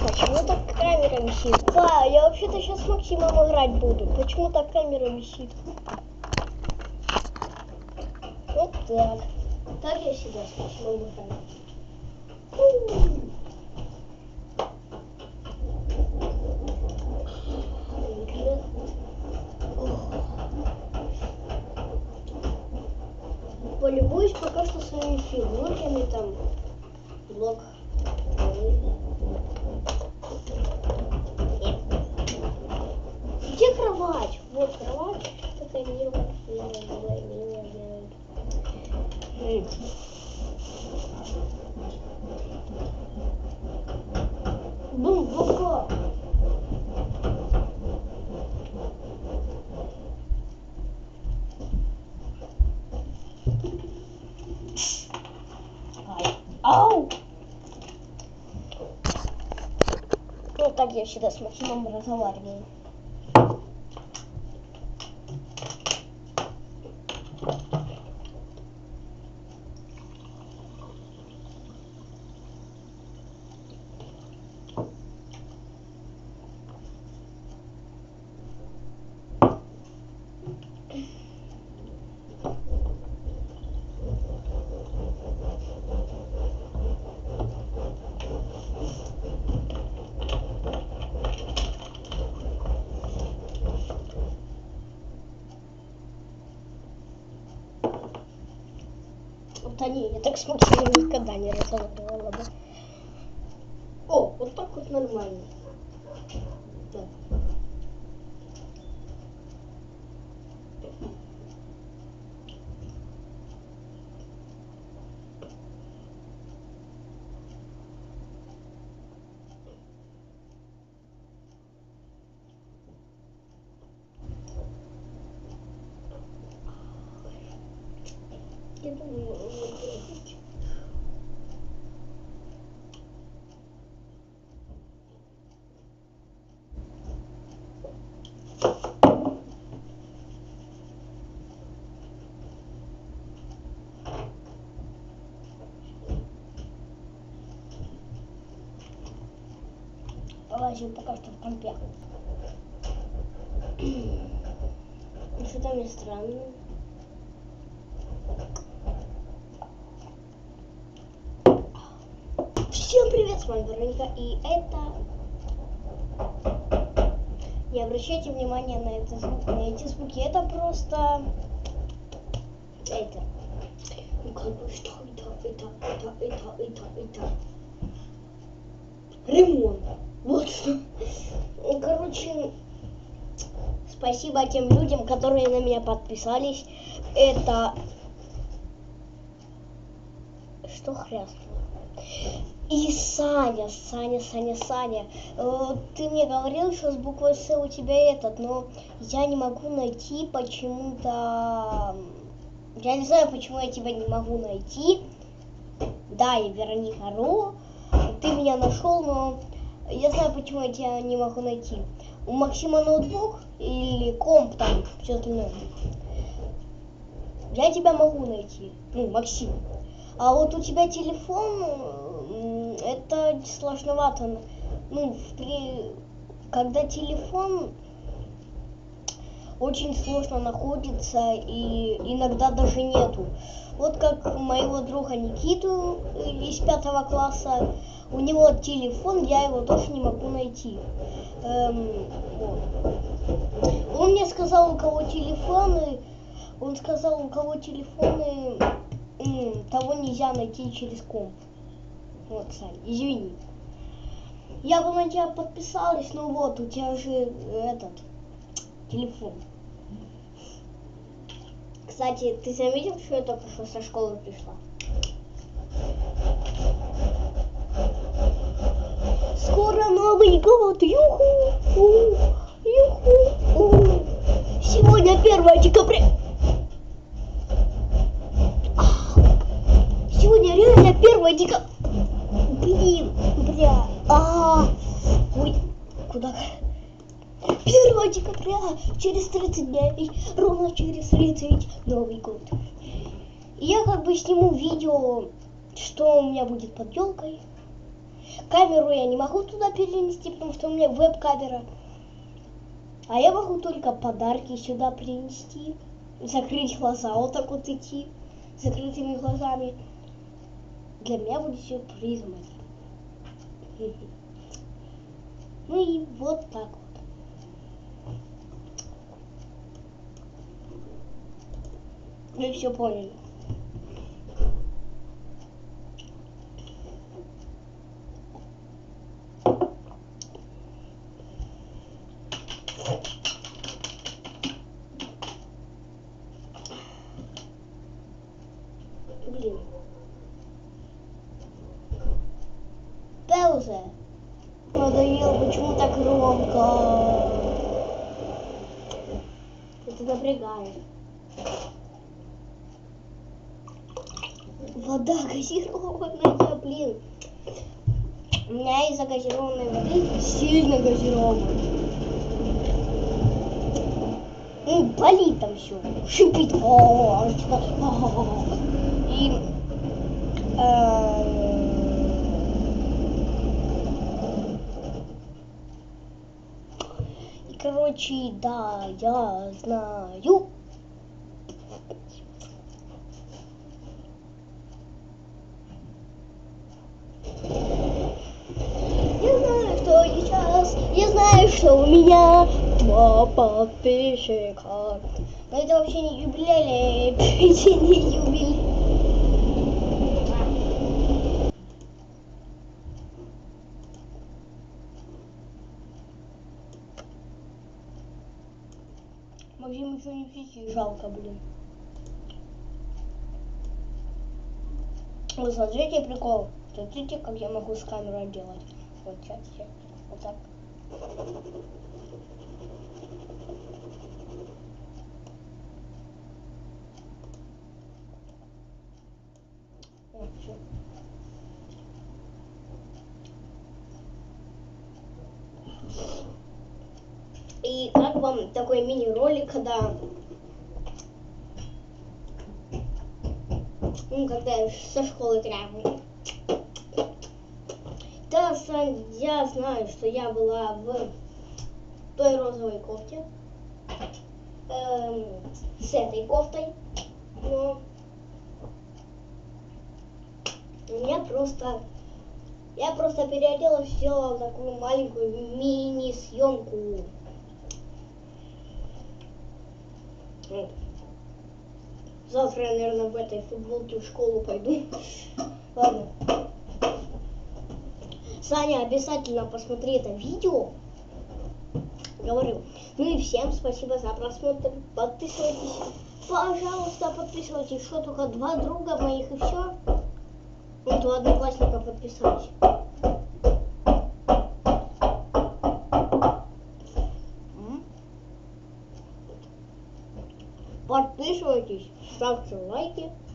Почему так камера висит? Да, я вообще-то сейчас с Максимом играть буду. Почему так камера висит? Вот так. Так я всегда с Максимом играю. Полюбуюсь пока что своими фигурками там. Блок. Где кровать? Вот кровать. Милая, милая, милая, милая, я всегда с Максимом разговариваю. Вот они, я так с никогда не разговаривала бы. О, вот так вот нормально. Да. Полазим пока что в компе. Ну, Что там есть странное? Всем привет, с вами Вероника, и это... Не обращайте внимания на, это, на эти звуки, это просто... Это... Ну как бы, что это, это, это, это, это, это... Ремонт. Вот что. Ну, Короче, спасибо тем людям, которые на меня подписались. Это... Что хряснуло? И Саня, Саня, Саня, Саня. Э, Ты мне говорил, что с буквой С у тебя этот, но я не могу найти почему-то... Я не знаю, почему я тебя не могу найти. Да, я Вероника Ру. Ты меня нашел, но я знаю, почему я тебя не могу найти. У Максима ноутбук или комп там, все остальное. Я тебя могу найти. Ну, Максим. А вот у тебя телефон, это сложновато. Ну, при... когда телефон очень сложно находится и иногда даже нету. Вот как моего друга Никиту из пятого класса, у него телефон, я его тоже не могу найти. Эм, вот. Он мне сказал, у кого телефоны, он сказал, у кого телефоны, того нельзя найти через комп. Вот, Сань, извини. Я бы на тебя подписалась, но вот, у тебя же э, этот телефон. Кстати, ты заметил, что я только что со школы пришла? Скоро Новый год! Юху! Юху! Сегодня 1 декабря! Сегодня реально 1 декабря! Блин, бля! А, ой, куда? 1 декабря, через 30 дней, ровно через 30 Новый год. Я как бы сниму видео, что у меня будет под елкой. Камеру я не могу туда перенести, потому что у меня веб-камера. А я могу только подарки сюда принести. Закрыть глаза, вот так вот идти. Закрытыми глазами. Для меня будет сюрпризом это. Ну и вот так вот. Вы все поняли. Блин. Пауза. Надоело, почему так громко? Это напрягает. Вода газированная, блин. У меня из-за газированной воды сильно газированная. Ну, болит там все. Шипит. И э, и, короче, да, я знаю. Я знаю, что сейчас, я знаю, что у меня два подписчика. Но это вообще не юбилей, это не юбилей. Не пить, жалко, блин. Вы смотрите прикол. Смотрите, как я могу с камерой делать. Вот сейчас, сейчас. Вот так. Вот, всё. И как вам такой мини-ролик, когда ну, когда я со школы прямо. Да, Сань, я знаю, что я была в той розовой кофте. Эм, с этой кофтой. Но меня просто... Я просто переоделась, сделала такую маленькую мини-съемку. Вот. Завтра я, наверное, в этой футболке в школу пойду. Ладно. Саня, обязательно посмотри это видео. Говорю. Ну и всем спасибо за просмотр. Подписывайтесь. Пожалуйста, подписывайтесь. Что, только два друга моих и все? Вот у одноклассника подписались. Подписывайтесь, ставьте лайки. Всем